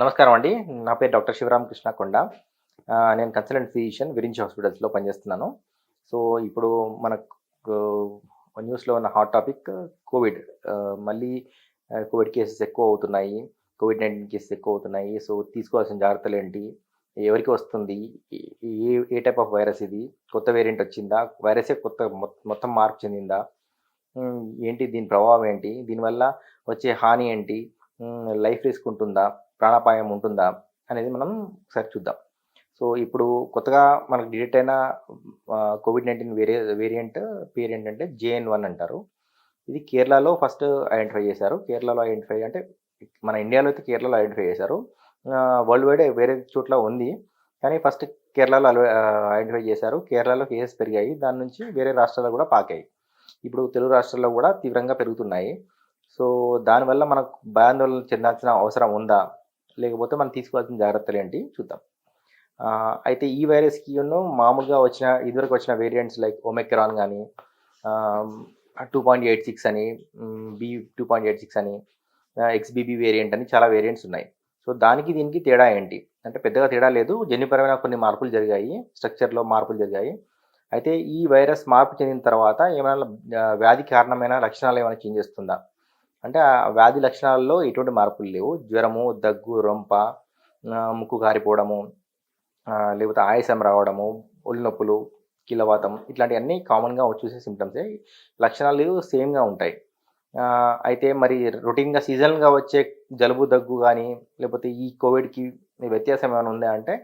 నమస్కారం అండి. నా పేరు డాక్టర్ శివరామ్ కృష్ణ కొండ నేను కన్సల్టెంట్ ఫిజిషియన్ విరించి హాస్పిటల్స్లో పనిచేస్తున్నాను. సో ఇప్పుడు మనకు న్యూస్లో ఉన్న హాట్ టాపిక్ కోవిడ్. మళ్ళీ కోవిడ్ కేసెస్ ఎక్కువ అవుతున్నాయి. కోవిడ్ నైన్టీన్ కేసెస్ ఎక్కువ అవుతున్నాయి. సో తీసుకోవాల్సిన జాగ్రత్తలు ఏంటి? ఎవరికి వస్తుంది? A- a type of virus ఇది? కొత్త వేరియంట్ వచ్చిందా? వైరసే కొత్త మొత్తం మార్పు చెందిందా? ఏంటి దీని ప్రభావం ఏంటి? దీనివల్ల వచ్చే హాని ఏంటి? లైఫ్ రిస్క్ ఉంటుందా? ప్రాణాపాయం ఉంటుందా అనేది మనం ఒకసారి చూద్దాం. సో ఇప్పుడు కొత్తగా మనకు డిటెక్ట్ అయిన కోవిడ్ నైన్టీన్ వేరే వేరియంట్ పేరు ఏంటంటే జేఎన్ వన్ అంటారు. ఇది కేరళలో ఫస్ట్ ఐడెంటిఫై చేశారు. కేరళలో ఐడెంటిఫై అంటే మన ఇండియాలో అయితే కేరళలో ఐడెంటిఫై చేశారు. వరల్డ్ వైడ్ వేరే చోట్ల ఉంది. కానీ ఫస్ట్ కేరళలో ఐడెంటిఫై చేశారు. కేరళలో కేసెస్ పెరిగాయి. దాని నుంచి వేరే రాష్ట్రాల్లో కూడా పాకాయి. ఇప్పుడు తెలుగు రాష్ట్రాల్లో కూడా తీవ్రంగా పెరుగుతున్నాయి. సో దానివల్ల మనకు భయాందోళన చెందాల్సిన అవసరం ఉందా? లేకపోతే మనం తీసుకోవాల్సిన జాగ్రత్తలు ఏంటి? చూద్దాం. అయితే ఈ వైరస్కి మామూలుగా వచ్చిన ఇదివరకు వచ్చిన వేరియంట్స్ లైక్ ఒమెక్రాన్ కానీ టూ పాయింట్ ఎయిట్ సిక్స్ అని B two point eight six అని ఎక్స్బీబీ వేరియంట్ అని చాలా వేరియంట్స్ ఉన్నాయి. సో దానికి దీనికి తేడా ఏంటి? అంటే పెద్దగా తేడా లేదు. జన్యుపరమైన కొన్ని మార్పులు జరిగాయి. స్ట్రక్చర్లో మార్పులు జరిగాయి. అయితే ఈ వైరస్ మార్పు చెందిన తర్వాత ఏమైనా వ్యాధి కారణమైన లక్షణాలు ఏమైనా చేంజ్ చేస్తుందా? అంటే ఆ వ్యాధి లక్షణాల్లో ఎటువంటి మార్పులు లేవు. జ్వరము దగ్గు రొంప ముక్కు కారిపోవడము లేకపోతే ఆయాసం రావడము ఒళ్ళు నొప్పులు కీలవాతం ఇట్లాంటివన్నీ కామన్గా చూసే సిమ్టమ్సే లక్షణాలు సేమ్గా ఉంటాయి. అయితే మరి రొటీన్గా సీజనల్గా వచ్చే జలుబు దగ్గు కానీ లేకపోతే ఈ కోవిడ్కి వ్యత్యాసం ఏమైనా ఉందా అంటే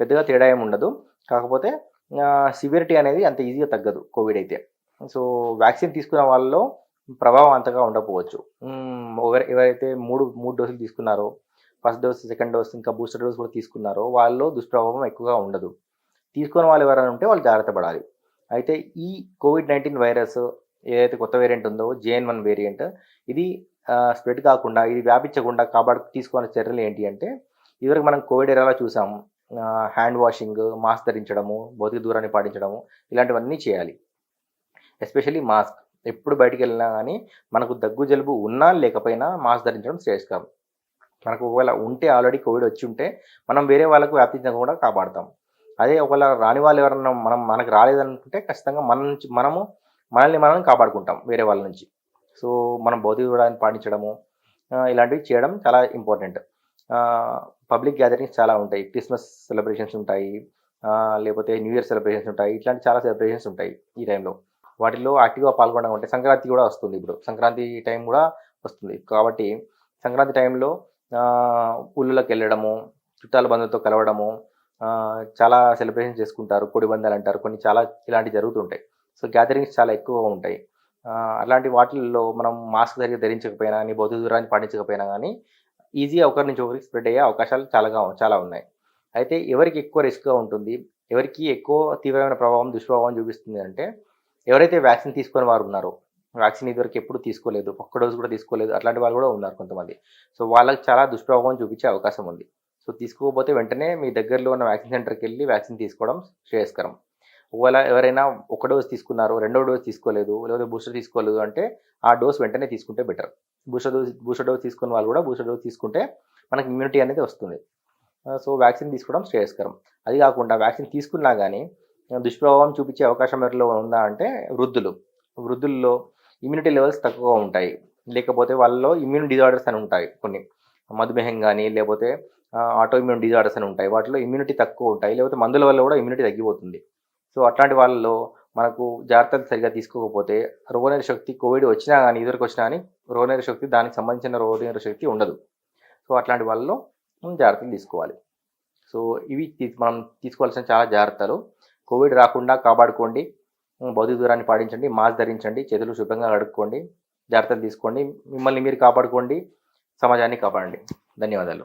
పెద్దగా తేడా ఏమి ఉండదు. కాకపోతే సివియరిటీ అనేది అంత ఈజీగా తగ్గదు కోవిడ్ అయితే. సో వ్యాక్సిన్ తీసుకున్న వాళ్ళలో ప్రభావం అంతగా ఉండకపోవచ్చు. ఎవరు ఎవరైతే మూడు మూడు డోసులు తీసుకున్నారో ఫస్ట్ డోస్ సెకండ్ డోస్ ఇంకా బూస్టర్ డోస్ కూడా తీసుకున్నారో వాళ్ళలో దుష్ప్రభావం ఎక్కువగా ఉండదు. తీసుకున్న వాళ్ళు ఎవరైనా ఉంటే వాళ్ళు జాగ్రత్త పడాలి. అయితే ఈ కోవిడ్ నైన్టీన్ వైరస్ ఏదైతే కొత్త వేరియంట్ ఉందో జేఎన్ వన్ వేరియంట్ ఇది స్ప్రెడ్ కాకుండా ఇది వ్యాపించకుండా కాబట్టి తీసుకోవాల్సిన చర్యలు ఏంటి అంటే ఇదివరకు మనం కోవిడ్ ఎరాలో చూసాం. హ్యాండ్ వాషింగ్ మాస్క్ ధరించడము భౌతిక దూరాన్ని పాటించడము ఇలాంటివన్నీ చేయాలి. Especially mask. ఎప్పుడు బయటికి వెళ్ళినా కానీ మనకు దగ్గు జలుబు ఉన్నా లేకపోయినా మాస్క్ ధరించడం శ్రేయస్కరం. మనకు ఒకవేళ ఉంటే ఆల్రెడీ కోవిడ్ వచ్చి ఉంటే మనం వేరే వాళ్ళకు వ్యాపించకుండా కాపాడతాం. అదే ఒకవేళ రాని వాళ్ళు ఎవరన్నా మనం మనకు రాలేదనుకుంటే ఖచ్చితంగా మన నుంచి మనము మనల్ని మనం కాపాడుకుంటాం వేరే వాళ్ళ నుంచి. సో మనం భౌతిక దూరాన్ని పాటించడము ఇలాంటివి చేయడం చాలా ఇంపార్టెంట్. పబ్లిక్ గ్యాదరింగ్స్ చాలా ఉంటాయి. క్రిస్మస్ సెలబ్రేషన్స్ ఉంటాయి. లేకపోతే న్యూ ఇయర్ సెలబ్రేషన్స్ ఉంటాయి. ఇట్లాంటి చాలా సెలబ్రేషన్స్ ఉంటాయి ఈ టైంలో. వాటిలో యాక్టివ్గా పాల్గొనడం అంటే సంక్రాంతి కూడా వస్తుంది ఇప్పుడు. సంక్రాంతి టైం కూడా వస్తుంది. కాబట్టి సంక్రాంతి టైంలో ఊళ్ళలోకి వెళ్ళడము చుట్టాల బంధువులతో కలవడము చాలా సెలబ్రేషన్ చేసుకుంటారు. కొడి బంధాలు అంటారు. కొన్ని చాలా ఇలాంటివి జరుగుతుంటాయి. సో గ్యాదరింగ్స్ చాలా ఎక్కువగా ఉంటాయి. అలాంటి వాటిల్లో మనం మాస్క్ దగ్గర ధరించకపోయినా కానీ భౌతిక దూరాన్ని పాటించకపోయినా కానీ ఈజీగా ఒకరి నుంచి ఒకరికి స్ప్రెడ్ అయ్యే అవకాశాలు చాలాగా చాలా ఉన్నాయి. అయితే ఎవరికి ఎక్కువ రిస్క్గా ఉంటుంది? ఎవరికి ఎక్కువ తీవ్రమైన ప్రభావం దుష్ప్రభావం చూపిస్తుంది అంటే ఎవరైతే వ్యాక్సిన్ తీసుకొని వారు ఉన్నారో వ్యాక్సిన్ ఇదివరకు ఎప్పుడు తీసుకోలేదు ఒక్క డోస్ కూడా తీసుకోలేదు అట్లాంటి వాళ్ళు కూడా ఉన్నారు కొంతమంది. సో వాళ్ళకి చాలా దుష్ప్రభావం చూపించే అవకాశం ఉంది. సో తీసుకోకపోతే వెంటనే మీ దగ్గరలో ఉన్న వ్యాక్సిన్ సెంటర్కి వెళ్ళి వ్యాక్సిన్ తీసుకోవడం శ్రేయస్కరం. ఒకవేళ ఎవరైనా ఒక డోస్ తీసుకున్నారు రెండో డోస్ తీసుకోలేదు లేకపోతే బూస్టర్ తీసుకోలేదు అంటే ఆ డోస్ వెంటనే తీసుకుంటే better. Booster dose booster dose తీసుకున్న వాళ్ళు కూడా బూస్టర్ డోస్ తీసుకుంటే మనకి ఇమ్యూనిటీ అనేది వస్తుంది. సో వ్యాక్సిన్ తీసుకోవడం శ్రేయస్కరం. అది కాకుండా వ్యాక్సిన్ తీసుకున్నా కానీ దుష్ప్రభావం చూపించే అవకాశం ఎవరిలో ఉందా అంటే వృద్ధులు. వృద్ధుల్లో ఇమ్యూనిటీ లెవెల్స్ తక్కువగా ఉంటాయి. లేకపోతే వాళ్ళలో ఇమ్యూన్ డిజార్డర్స్ అని ఉంటాయి కొన్ని. మధుమేహం కానీ లేకపోతే ఆటో ఇమ్యూన్ డిజార్డర్స్ అని ఉంటాయి. వాటిలో ఇమ్యూనిటీ తక్కువ ఉంటాయి. లేకపోతే మందుల వల్ల కూడా ఇమ్యూనిటీ తగ్గిపోతుంది. సో అట్లాంటి వాళ్ళలో మనకు జాగ్రత్తలు సరిగా తీసుకోకపోతే రోగనిరోధక శక్తి కోవిడ్ వచ్చినా కానీ ఇదివరకు వచ్చినా కానీ రోగనిరోధక శక్తి దానికి సంబంధించిన రోగనిరోధక శక్తి ఉండదు. సో అట్లాంటి వాళ్ళలో మనం జాగ్రత్తలు తీసుకోవాలి. సో ఇవి మనం తీసుకోవాల్సిన చాలా జాగ్రత్తలు. కోవిడ్ రాకుండా కాపాడుకోండి. భౌతిక దూరాన్ని పాటించండి మాస్క్ ధరించండి చేతులు శుభ్రంగా కడుక్కోండి జాగ్రత్తలు తీసుకోండి. మిమ్మల్ని మీరు కాపాడుకోండి సమాజాన్ని కాపాడండి. ధన్యవాదాలు.